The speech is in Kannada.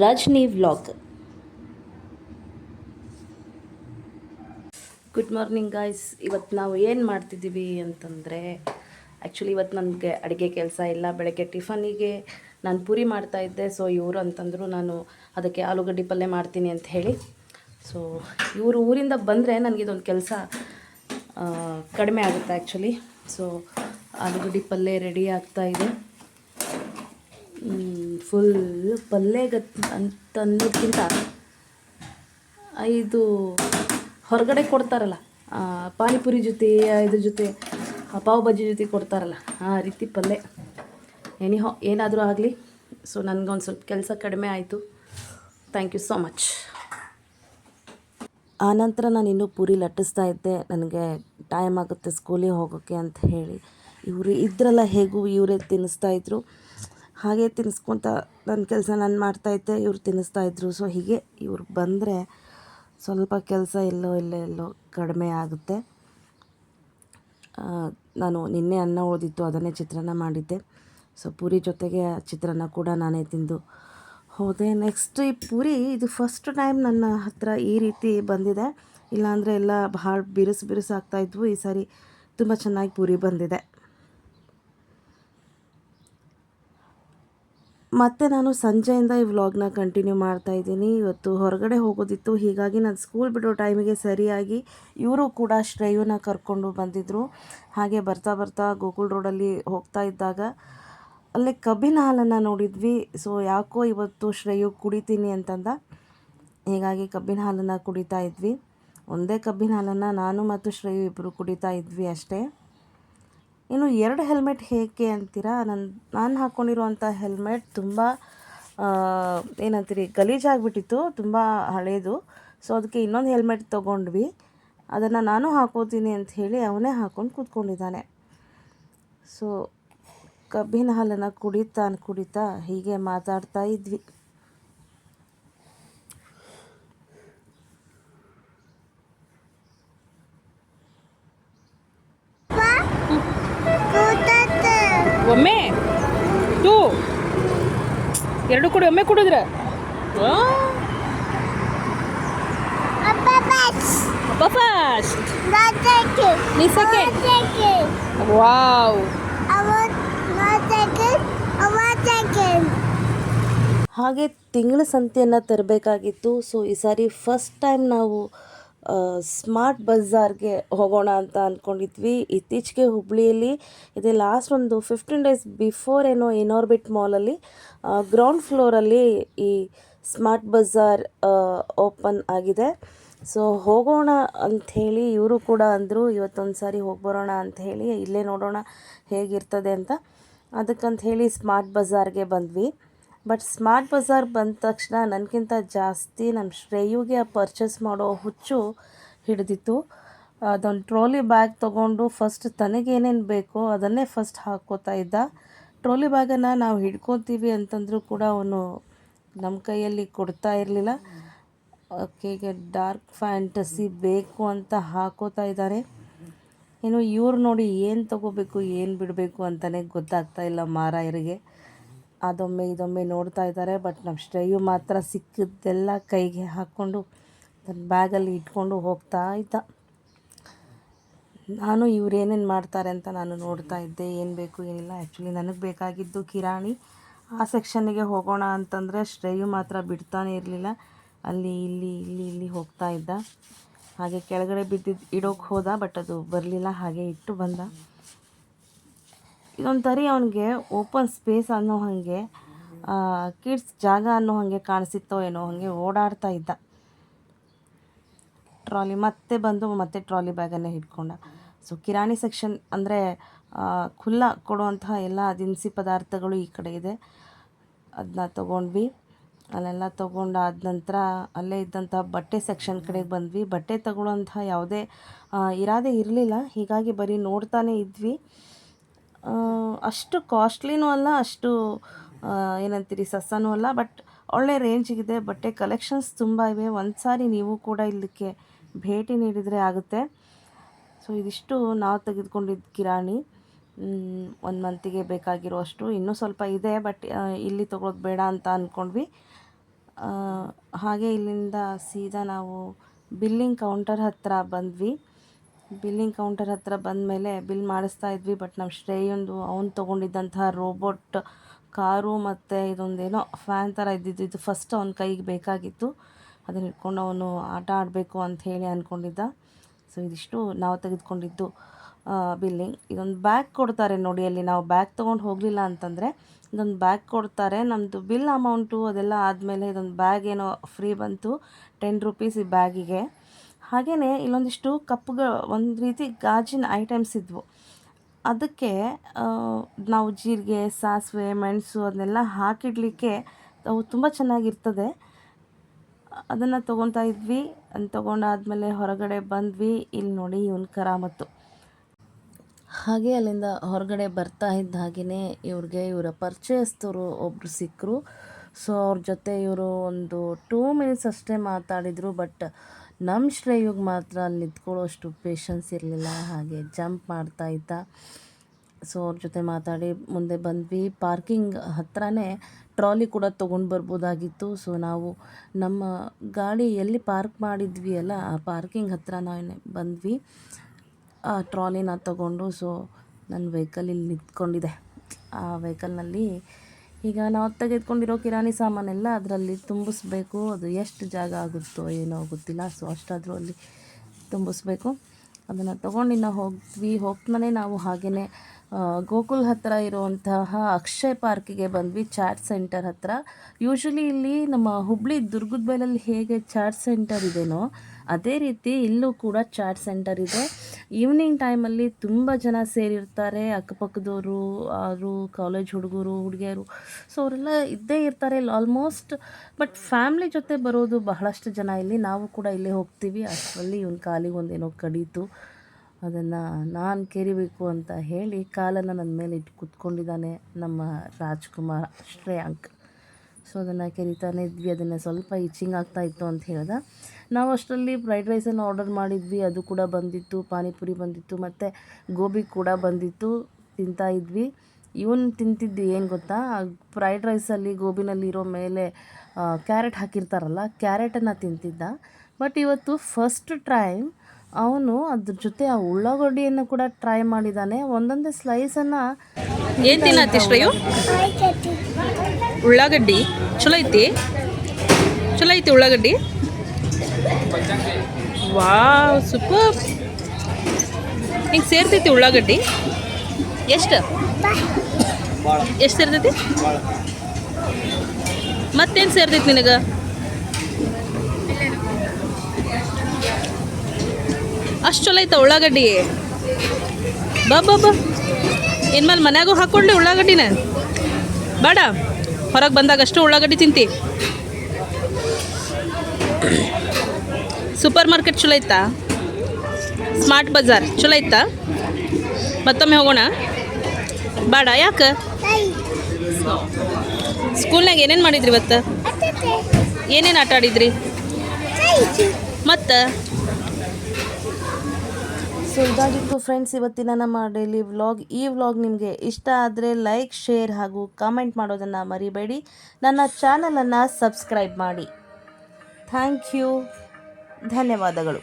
Rajani vlog. Good morning guys ಇವತ್ತು ನಾವು ಏನು ಮಾಡ್ತಿದ್ದೀವಿ ಅಂತಂದರೆ ಆ್ಯಕ್ಚುಲಿ ಇವತ್ತು ನನಗೆ ಅಡುಗೆ ಕೆಲಸ ಇಲ್ಲ. ಬೆಳಗ್ಗೆ ಟಿಫನಿಗೆ ನಾನು ಪೂರಿ ಮಾಡ್ತಾಯಿದ್ದೆ ಸೊ ಇವರು ಅಂತಂದರು ನಾನು ಅದಕ್ಕೆ ಆಲೂಗಡ್ಡೆ ಪಲ್ಯ ಮಾಡ್ತೀನಿ ಅಂತ ಹೇಳಿ. ಸೊ ಇವರು ಊರಿಂದ ಬಂದರೆ ನನಗಿದೊಂದು ಕೆಲಸ ಕಡಿಮೆ ಆಗುತ್ತೆ ಆ್ಯಕ್ಚುಲಿ ಸೊ ಆಲೂಗಡ್ಡೆ ಪಲ್ಯ ರೆಡಿ ಆಗ್ತಾ ಇದೆ. ಫುಲ್ ಪಲ್ಯಗತ್ ಅಂತ ಅನ್ನೋದಕ್ಕಿಂತ ಇದು ಹೊರಗಡೆ ಕೊಡ್ತಾರಲ್ಲ ಪಾನಿಪುರಿ ಜೊತೆ, ಇದ್ರ ಜೊತೆ ಪಾವ್ ಬಜ್ಜಿ ಜೊತೆ ಕೊಡ್ತಾರಲ್ಲ, ಆ ರೀತಿ ಪಲ್ಯ. ಎನಿಹೋ ಏನಾದರೂ ಆಗಲಿ ಸೊ ನನಗೊಂದು ಸ್ವಲ್ಪ ಕೆಲಸ ಕಡಿಮೆ ಆಯಿತು. ಥ್ಯಾಂಕ್ ಯು ಸೋ ಮಚ್ ಆನಂತರ ನಾನು ಇನ್ನೂ ಪೂರಿ ಲಟ್ಟಿಸ್ತಾ ಇದ್ದೆ, ನನಗೆ ಟೈಮ್ ಆಗುತ್ತೆ ಸ್ಕೂಲಿಗೆ ಹೋಗೋಕ್ಕೆ ಅಂತ ಹೇಳಿ. ಇವರು ಇದ್ರಲ್ಲ ಹೇಗೂ ಇವರೇ ತಿನ್ನಿಸ್ತಾ ಇದ್ರು. ಹಾಗೆ ತಿನ್ನಿಸ್ಕೊತ ನನ್ನ ಕೆಲಸ ನಾನು ಮಾಡ್ತಾಯಿದ್ದೆ ಇವ್ರು ತಿನ್ನಿಸ್ತಾ ಇದ್ರು. ಸೊ ಹೀಗೆ ಇವ್ರು ಬಂದರೆ ಸ್ವಲ್ಪ ಕೆಲಸ ಎಲ್ಲೋ ಇಲ್ಲೋ ಎಲ್ಲೋ ಕಡಿಮೆ ಆಗುತ್ತೆ. ನಾನು ನಿನ್ನೆ ಅನ್ನ ಓದಿತ್ತು ಅದನ್ನೇ ಚಿತ್ರಾನ್ನ ಮಾಡಿದ್ದೆ. ಸೊ ಪೂರಿ ಜೊತೆಗೆ ಚಿತ್ರಾನ್ನ ಕೂಡ ನಾನೇ ತಿಂದು ಹೋದೆ. ನೆಕ್ಸ್ಟ್ ಈ ಪೂರಿ, ಇದು ಫಸ್ಟ್ ಟೈಮ್ ನನ್ನ ಹತ್ರ ಈ ರೀತಿ ಬಂದಿದೆ. ಇಲ್ಲಾಂದರೆ ಎಲ್ಲ ಭಾಳ ಬಿರುಸು ಬಿರುಸು ಆಗ್ತಾಯಿದ್ವು ಈ ಸಾರಿ ತುಂಬ ಚೆನ್ನಾಗಿ ಪೂರಿ ಬಂದಿದೆ. ಮತ್ತು ನಾನು ಸಂಜೆಯಿಂದ ಈ ವ್ಲಾಗ್ನ ಕಂಟಿನ್ಯೂ ಮಾಡ್ತಾ ಇದ್ದೀನಿ. ಇವತ್ತು ಹೊರಗಡೆ ಹೋಗೋದಿತ್ತು. ಹೀಗಾಗಿ ನಾನು ಸ್ಕೂಲ್ ಬಿಡೋ ಟೈಮಿಗೆ ಸರಿಯಾಗಿ ಇವರು ಕೂಡ ಶ್ರೇಯುನ ಕರ್ಕೊಂಡು ಬಂದಿದ್ದರು ಹಾಗೆ ಬರ್ತಾ ಬರ್ತಾ ಗೋಕುಲ್ ರೋಡಲ್ಲಿ ಹೋಗ್ತಾ ಇದ್ದಾಗ ಅಲ್ಲಿ ಕಬ್ಬಿನ ಹಾಲನ್ನು ನೋಡಿದ್ವಿ. ಸೊ ಯಾಕೋ ಇವತ್ತು ಶ್ರೇಯು ಕುಡಿತೀನಿ ಅಂತಂದ. ಹೀಗಾಗಿ ಕಬ್ಬಿನ ಹಾಲನ್ನು ಕುಡಿತಾ ಇದ್ವಿ. ಒಂದೇ ಕಬ್ಬಿನ ಹಾಲನ್ನು ನಾನು ಮತ್ತು ಶ್ರೇಯು ಇಬ್ಬರು ಕುಡಿತಾ ಇದ್ವಿ ಅಷ್ಟೇ. ಇನ್ನು ಎರಡು ಹೆಲ್ಮೆಟ್ ಹೇಗೆ ಅಂತೀರಾ? ನನ್ನ ನಾನು ಹಾಕ್ಕೊಂಡಿರುವಂಥ ಹೆಲ್ಮೆಟ್ ತುಂಬ ಏನಂತೀರಿ ಗಲೀಜಾಗಿಬಿಟ್ಟಿತ್ತು ತುಂಬ ಹಳೇದು. ಸೊ ಅದಕ್ಕೆ ಇನ್ನೊಂದು ಹೆಲ್ಮೆಟ್ ತೊಗೊಂಡ್ವಿ. ಅದನ್ನು ನಾನು ಹಾಕೋತೀನಿ ಅಂತ ಹೇಳಿ ಅವನೇ ಹಾಕ್ಕೊಂಡು ಕೂತ್ಕೊಂಡಿದ್ದಾನೆ. ಸೊ ಕಬ್ಬಿನ ಹಾಲನ್ನು ಕುಡಿತಾ ಕುಡಿತಾ ಹೀಗೆ ಮಾತಾಡ್ತಾ ಇದ್ವಿ. ಒಮ್ಮೆ. ಟೂ ಎರಡು ಕುಡಿ ಒಮ್ಮೆ ಕುಡಿದ್ರೆ. ಅಪ್ಪ ಫಾಸ್ಟ್ ನೀ ಸೆಕೆಂಡ್ ವಾವ್. ಹಾಗೆ ತಿಂಗಳ ಸಂತೆಯನ್ನು ತರಬೇಕಾಗಿತ್ತು. ಸೊ ಈ ಸಾರಿ ಫಸ್ಟ್ ಟೈಮ್ ನಾವು ಸ್ಮಾರ್ಟ್ ಬಜಾರ್ಗೆ ಹೋಗೋಣ ಅಂತ ಅಂದ್ಕೊಂಡಿದ್ವಿ ಇತ್ತೀಚೆಗೆ ಹುಬ್ಳಿಯಲ್ಲಿ, ಇದೆ ಲಾಸ್ಟ್ ಒಂದು ಫಿಫ್ಟೀನ್ ಡೇಸ್ ಬಿಫೋರ್ ಏನೋ ಇನೋರ್ಬಿಟ್ ಮಾಲಲ್ಲಿ ಗ್ರೌಂಡ್ ಫ್ಲೋರಲ್ಲಿ ಈ ಸ್ಮಾರ್ಟ್ ಬಜಾರ್ ಓಪನ್ ಆಗಿದೆ. ಸೊ ಹೋಗೋಣ ಅಂಥೇಳಿ ಇವರು ಕೂಡ ಅಂದರು, ಇವತ್ತೊಂದು ಸಾರಿ ಹೋಗಿ ಬರೋಣ ಅಂತ ಹೇಳಿ, ಇಲ್ಲೇ ನೋಡೋಣ ಹೇಗಿರ್ತದೆ ಅಂತ. ಅದಕ್ಕಂತ ಹೇಳಿ ಸ್ಮಾರ್ಟ್ ಬಜಾರ್ಗೆ ಬಂದ್ವಿ. ಬಟ್ ಸ್ಮಾರ್ಟ್ ಬಜಾರ್ ಬಂದ ತಕ್ಷಣ ನನಗಿಂತ ಜಾಸ್ತಿ ನಮ್ಮ ಶ್ರೇಯುಗೆ ಪರ್ಚೇಸ್ ಮಾಡೋ ಹುಚ್ಚು ಹಿಡಿದಿತ್ತು. ಅದೊಂದು ಟ್ರೋಲಿ ಬ್ಯಾಗ್ ತೊಗೊಂಡು ಫಸ್ಟ್ ತನಗೇನೇನು ಬೇಕೋ ಅದನ್ನೇ ಫಸ್ಟ್ ಹಾಕ್ಕೋತಾ ಇದ್ದ. ಟ್ರೋಲಿ ಬ್ಯಾಗನ್ನು ನಾವು ಹಿಡ್ಕೊತೀವಿ ಅಂತಂದರೂ ಕೂಡ ಅವನು ನಮ್ಮ ಕೈಯಲ್ಲಿ ಕೊಡ್ತಾ ಇರಲಿಲ್ಲ. ಆಕೆಗೆ ಡಾರ್ಕ್ ಫ್ಯಾಂಟಸಿ ಬೇಕು ಅಂತ ಹಾಕೋತಾ ಇದ್ದಾರೆ ಇನ್ನು ಇವ್ರು ನೋಡಿ ಏನು ತಗೋಬೇಕು, ಏನು ಬಿಡಬೇಕು ಅಂತಲೇ ಗೊತ್ತಾಗ್ತಾ ಇಲ್ಲ ಮಾರಾಯರಿಗೆ. ಅದೊಮ್ಮೆ ಇದೊಮ್ಮೆ ನೋಡ್ತಾ ಇದ್ದಾರೆ. ಬಟ್ ನಮ್ಮ ಶ್ರೇಯು ಮಾತ್ರ ಸಿಕ್ಕಿದ್ದೆಲ್ಲ ಕೈಗೆ ಹಾಕ್ಕೊಂಡು ತನ್ನ ಬ್ಯಾಗಲ್ಲಿ ಇಟ್ಕೊಂಡು ಹೋಗ್ತಾ ಇದ್ದ. ನಾನು ಇವ್ರು ಏನೇನು ಮಾಡ್ತಾರೆ ಅಂತ ನಾನು ನೋಡ್ತಾ ಇದ್ದೆ. ಏನು ಬೇಕು, ಏನಿಲ್ಲ. ಆ್ಯಕ್ಚುಲಿ ನನಗೆ ಬೇಕಾಗಿದ್ದು ಕಿರಾಣಿ. ಆ ಸೆಕ್ಷನ್ನಿಗೆ ಹೋಗೋಣ ಅಂತಂದರೆ ಶ್ರೇಯು ಮಾತ್ರ ಬಿಡ್ತಾನೆ ಇರಲಿಲ್ಲ. ಅಲ್ಲಿ, ಇಲ್ಲಿ ಇಲ್ಲಿ ಇಲ್ಲಿ ಹೋಗ್ತಾ ಇದ್ದ. ಹಾಗೆ ಕೆಳಗಡೆ ಬಿದ್ದಿದ್ದು ಇಡೋಕ್ಕೆ ಹೋದ ಬಟ್ ಅದು ಬರಲಿಲ್ಲ. ಹಾಗೆ ಇಟ್ಟು ಬಂದ. ಇದೊಂಥರ ಅವನಿಗೆ ಓಪನ್ ಸ್ಪೇಸ್ ಅನ್ನೋ ಹಾಗೆ ಕಿಡ್ಸ್ ಜಾಗ ಅನ್ನೋ ಹಾಗೆ ಕಾಣಿಸಿತ್ತೋ ಏನೋ ಹಾಗೆ ಓಡಾಡ್ತಾ ಇದ್ದ. ಟ್ರಾಲಿ ಮತ್ತೆ ಬಂದು ಮತ್ತೆ ಟ್ರಾಲಿ ಬ್ಯಾಗನ್ನೇ ಹಿಡ್ಕೊಂಡ ಸೊ ಕಿರಾಣಿ ಸೆಕ್ಷನ್ ಅಂದರೆ ಖುಲ್ಲ ಕೊಡುವಂತಹ ಎಲ್ಲ ದಿನಸಿ ಪದಾರ್ಥಗಳು ಈ ಕಡೆ ಇದೆ. ಅದನ್ನ ತೊಗೊಂಡ್ವಿ. ಅಲ್ಲೆಲ್ಲ ತೊಗೊಂಡಾದ ನಂತರ ಅಲ್ಲೇ ಇದ್ದಂಥ ಬಟ್ಟೆ ಸೆಕ್ಷನ್ ಕಡೆಗೆ ಬಂದ್ವಿ. ಬಟ್ಟೆ ತಗೊಳ್ಳೋಂಥ ಯಾವುದೇ ಇರಾದೆ ಇರಲಿಲ್ಲ. ಹೀಗಾಗಿ ಬರೀ ನೋಡ್ತಾನೆ ಇದ್ವಿ. ಅಷ್ಟು ಕಾಸ್ಟ್ಲಿನೂ ಅಲ್ಲ, ಅಷ್ಟು ಏನಂತೀರಿ ಸಸ್ತಾನೂ ಅಲ್ಲ ಬಟ್ ಒಳ್ಳೆ ರೇಂಜಿಗಿದೆ ಬಟ್ಟೆ ಕಲೆಕ್ಷನ್ಸ್ ತುಂಬ ಇವೆ. ಒಂದು ಸಾರಿ ನೀವು ಕೂಡ ಇಲ್ಲಿಕ್ಕೆ ಭೇಟಿ ನೀಡಿದರೆ ಆಗುತ್ತೆ. ಸೊ ಇದಿಷ್ಟು ನಾವು ತೆಗೆದುಕೊಂಡಿದ್ದ ಕಿರಾಣಿ. ಒಂದು ಮಂತಿಗೆ ಬೇಕಾಗಿರುವಷ್ಟು. ಇನ್ನೂ ಸ್ವಲ್ಪ ಇದೆ ಬಟ್ ಇಲ್ಲಿ ತೊಗೊಳೋದು ಬೇಡ ಅಂತ ಅಂದ್ಕೊಂಡ್ವಿ ಹಾಗೆ ಇಲ್ಲಿಂದ ಸೀದಾ ನಾವು ಬಿಲ್ಲಿಂಗ್ ಕೌಂಟರ್ ಹತ್ತಿರ ಬಂದ್ವಿ. ಬಿಲ್ಲಿಂಗ್ ಕೌಂಟರ್ ಹತ್ರ ಬಂದಮೇಲೆ ಬಿಲ್ ಮಾಡಿಸ್ತಾ ಇದ್ವಿ, ಬಟ್ ನಮ್ಮ ಶ್ರೇಯಂದು ಅವ್ನು ತೊಗೊಂಡಿದ್ದಂತಹ ರೋಬೋಟ್ ಕಾರು ಮತ್ತು ಇದೊಂದೇನೋ ಫ್ಯಾನ್ ಥರ ಇದ್ದಿದ್ದು. ಇದು ಫಸ್ಟ್ ಅವನ ಕೈಗೆ ಬೇಕಾಗಿತ್ತು. ಅದನ್ನು ಇಟ್ಕೊಂಡು ಅವನು ಆಟ ಆಡಬೇಕು ಅಂತ ಹೇಳಿ ಅಂದ್ಕೊಂಡಿದ್ದ ಸೊ ಇದಿಷ್ಟು ನಾವು ತೆಗೆದುಕೊಂಡಿದ್ದು ಬಿಲ್ಲಿಂಗ್. ಇದೊಂದು ಬ್ಯಾಗ್ ಕೊಡ್ತಾರೆ ನೋಡಿ, ಅಲ್ಲಿ ನಾವು ಬ್ಯಾಗ್ ತೊಗೊಂಡು ಹೋಗಲಿಲ್ಲ ಅಂತಂದರೆ ಇದೊಂದು ಬ್ಯಾಗ್ ಕೊಡ್ತಾರೆ. ನಮ್ಮದು ಬಿಲ್ ಅಮೌಂಟು ಅದೆಲ್ಲ ಆದಮೇಲೆ ಇದೊಂದು ಬ್ಯಾಗ್ ಏನೋ ಫ್ರೀ ಬಂತು ಟೆನ್ ರುಪೀಸ್ ಈ ಬ್ಯಾಗಿಗೆ. ಹಾಗೆಯೇ ಇಲ್ಲೊಂದಿಷ್ಟು ಕಪ್ಗಳು ಒಂದು ರೀತಿ ಗಾಜಿನ ಐಟಮ್ಸ್ ಇದ್ವು. ಅದಕ್ಕೆ ನಾವು ಜೀರಿಗೆ, ಸಾಸಿವೆ, ಮೆಣಸು ಅದನ್ನೆಲ್ಲ ಹಾಕಿಡಲಿಕ್ಕೆ ಅವು ತುಂಬ ಚೆನ್ನಾಗಿರ್ತದೆ. ಅದನ್ನು ತೊಗೊತಾ ಇದ್ವಿ. ಅದನ್ನ ತೊಗೊಂಡಾದಮೇಲೆ ಹೊರಗಡೆ ಬಂದ್ವಿ. ಇಲ್ಲಿ ನೋಡಿ ಇವನ್ ಕರಾಮತ್ತು. ಹಾಗೆ ಅಲ್ಲಿಂದ ಹೊರಗಡೆ ಬರ್ತಾ ಇದ್ದ ಹಾಗೆಯೇ ಇವ್ರಿಗೆ ಇವರ ಪರಿಚಯಸ್ಥರು ಒಬ್ಬರು ಸಿಕ್ಕರು ಸೊ ಅವ್ರ ಜೊತೆ ಇವರು ಒಂದು ಟೂ ಮಿನಿಟ್ಸ್ ಅಷ್ಟೇ ಮಾತಾಡಿದರು, ಬಟ್ ನಮ್ಮ ಶ್ರೇಯುಗ್ ಮಾತ್ರ ಅಲ್ಲಿ ನಿಂತ್ಕೊಳ್ಳೋಷ್ಟು ಪೇಷನ್ಸ್ ಇರಲಿಲ್ಲ, ಹಾಗೆ ಜಂಪ್ ಮಾಡ್ತಾ ಇದ್ದ. ಸೊ ಅವ್ರ ಜೊತೆ ಮಾತಾಡಿ ಮುಂದೆ ಬಂದ್ವಿ. ಪಾರ್ಕಿಂಗ್ ಹತ್ರನೇ ಟ್ರಾಲಿ ಕೂಡ ತೊಗೊಂಡು ಬರ್ಬೋದಾಗಿತ್ತು. ಸೊ ನಾವು ನಮ್ಮ ಗಾಡಿ ಎಲ್ಲಿ ಪಾರ್ಕ್ ಮಾಡಿದ್ವಿ ಅಲ್ಲ, ಆ ಪಾರ್ಕಿಂಗ್ ಹತ್ರ ನಾವು ಬಂದ್ವಿ. ಆ ಟ್ರಾಲಿನ ತಗೊಂಡು, ಸೊ ನನ್ನ ವೆಹಿಕಲ್ ಇಲ್ಲಿ ನಿಂತ್ಕೊಂಡಿದೆ. ಆ ವೆಹಿಕಲ್ನಲ್ಲಿ ಈಗ ನಾವು ತೆಗೆದುಕೊಂಡಿರೋ ಕಿರಾಣಿ ಸಾಮಾನೆಲ್ಲ ಅದರಲ್ಲಿ ತುಂಬಿಸ್ಬೇಕು. ಅದು ಎಷ್ಟು ಜಾಗ ಆಗುತ್ತೋ ಏನೋ ಗೊತ್ತಿಲ್ಲ. ಸೊ ಅಷ್ಟಾದರೂ ಅಲ್ಲಿ ತುಂಬಿಸ್ಬೇಕು. ಅದನ್ನು ತೊಗೊಂಡು ನಾವು ಹೋಗ್ತೀವಿ ಹೋಗ್ತಾನೆ ನಾವು ಹಾಗೆಯೇ ಗೋಕುಲ್ ಹತ್ತಿರ ಇರುವಂತಹ ಅಕ್ಷಯ್ ಪಾರ್ಕಿಗೆ ಬಂದ್ವಿ, ಚಾಟ್ ಸೆಂಟರ್ ಹತ್ತಿರ ಯೂಶ್ವಲಿ ಇಲ್ಲಿ ನಮ್ಮ ಹುಬ್ಳಿ ದುರ್ಗದ ಬೈಲಲ್ಲಿ ಹೇಗೆ ಚಾಟ್ ಸೆಂಟರ್ ಇದೆಯೋ ಅದೇ ರೀತಿ ಇಲ್ಲೂ ಕೂಡ ಚಾಟ್ ಸೆಂಟರ್ ಇದೆ. ಈವ್ನಿಂಗ್ ಟೈಮಲ್ಲಿ ತುಂಬ ಜನ ಸೇರಿರ್ತಾರೆ, ಅಕ್ಕಪಕ್ಕದವರು, ಅವರು ಕಾಲೇಜ್ ಹುಡುಗರು, ಹುಡುಗಿಯರು. ಸೊ ಅವರೆಲ್ಲ ಇದ್ದೇ ಇರ್ತಾರೆ ಇಲ್ಲಿ ಆಲ್ಮೋಸ್ಟ್ ಬಟ್ ಫ್ಯಾಮ್ಲಿ ಜೊತೆ ಬರೋದು ಬಹಳಷ್ಟು ಜನ ಇಲ್ಲಿ. ನಾವು ಕೂಡ ಇಲ್ಲೇ ಹೋಗ್ತೀವಿ. ಅಷ್ಟರಲ್ಲಿ ಇವನ ಕಾಲಿಗೆ ಒಂದೇನೋ ಕಡೀತು. ಅದನ್ನು ನಾನು ಕೆರಿಬೇಕು ಅಂತ ಹೇಳಿ ಕಾಲನ್ನು ನನ್ನ ಮೇಲೆ ಇಟ್ಟು ಕೂತ್ಕೊಂಡಿದ್ದಾನೆ ನಮ್ಮ ರಾಜ್ಕುಮಾರ್ ಶ್ರೇಯಾಂಕ್. ಸೊ ಅದನ್ನು ಕೆರಿತಾನೆ ಇದ್ವಿ ಅದನ್ನು ಸ್ವಲ್ಪ ಇಚ್ಚಿಂಗ್ ಆಗ್ತಾ ಇತ್ತು ಅಂತ ಹೇಳ್ದೆ. ನಾವು ಅಷ್ಟರಲ್ಲಿ ಫ್ರೈಡ್ ರೈಸನ್ನು ಆರ್ಡರ್ ಮಾಡಿದ್ವಿ ಅದು ಕೂಡ ಬಂದಿತ್ತು ಪಾನಿಪುರಿ ಬಂದಿತ್ತು ಮತ್ತು ಗೋಬಿ ಕೂಡ ಬಂದಿತ್ತು ತಿಂತಾ ಇದ್ವಿ. ಇವನು ತಿಂತಿದ್ದು ಏನು ಗೊತ್ತಾ? ಫ್ರೈಡ್ ರೈಸಲ್ಲಿ ಗೋಬಿನಲ್ಲಿ ಇರೋ ಮೇಲೆ ಕ್ಯಾರೆಟ್ ಹಾಕಿರ್ತಾರಲ್ಲ ಕ್ಯಾರೆಟನ್ನು ತಿಂತಿದ್ದ. ಬಟ್ ಇವತ್ತು ಫಸ್ಟ್ ಟೈಮ್ ಅವನು ಅದ್ರ ಜೊತೆ ಆ ಉಳ್ಳಾಗಡ್ಡಿಯನ್ನು ಕೂಡ ಟ್ರೈ ಮಾಡಿದ್ದಾನೆ ಒಂದೊಂದೇ ಸ್ಲೈಸನ್ನು ಏನು ತಿನ್ನತ್ತಿಷ್ಟು ಉಳ್ಳಾಗಡ್ಡಿ ಚಲೋ ಐತಿ? ಚಲೋ ಐತಿ ಉಳ್ಳಾಗಡ್ಡಿ? ವಾವ್ ಸೂಪರ್ ಹಿಂಗೆ ಸೇರ್ತೈತಿ ಉಳ್ಳಾಗಡ್ಡಿ? ಎಷ್ಟು? ಎಷ್ಟು ಸೇರ್ತೈತಿ? ಮತ್ತೇನು ಸೇರ್ತೈತಿ ನಿನಗೆ? ಅಷ್ಟು ಚಲೋ ಐತ ಉಳ್ಳಾಗಡ್ಡಿ? ಬಾ ಬಾ ಬಾ. ಇನ್ಮೇಲೆ ಮನ್ಯಾಗೂ ಹಾಕ್ಕೊಳ್ಳಿ ಉಳ್ಳಾಗಡ್ಡಿನ? ಬೇಡ. ಹೊರಗೆ ಬಂದಾಗ ಅಷ್ಟು ಉಳ್ಳಾಗಡ್ಡಿ ತಿಂತಿ. ಸೂಪರ್ ಮಾರ್ಕೆಟ್ ಚಲೋ ಐತಾ? ಸ್ಮಾರ್ಟ್ ಬಜಾರ್ ಚಲೋ ಐತಾ? ಮತ್ತೊಮ್ಮೆ ಹೋಗೋಣ. ಬೇಡ, ಯಾಕೆ? ಸ್ಕೂಲ್ನಾಗ ಏನೇನು ಮಾಡಿದ್ರಿ ಇವತ್ತು? ಏನೇನು ಆಟ ಆಡಿದ್ರಿ? ಮತ್ತು? ಸೊ ಇದಾಗಿತ್ತು ಫ್ರೆಂಡ್ಸ್ ಇವತ್ತಿನ ನಮ್ಮ ಡೈಲಿ ವ್ಲಾಗ್ ಈ ವ್ಲಾಗ್ ನಿಮಗೆ ಇಷ್ಟ ಆದರೆ ಲೈಕ್ ಶೇರ್ ಹಾಗೂ ಕಾಮೆಂಟ್ ಮಾಡೋದನ್ನು ಮರಿಬೇಡಿ. ನನ್ನ ಚಾನಲನ್ನು ಸಬ್ಸ್ಕ್ರೈಬ್ ಮಾಡಿ. ಥ್ಯಾಂಕ್ ಯು ಧನ್ಯವಾದಗಳು.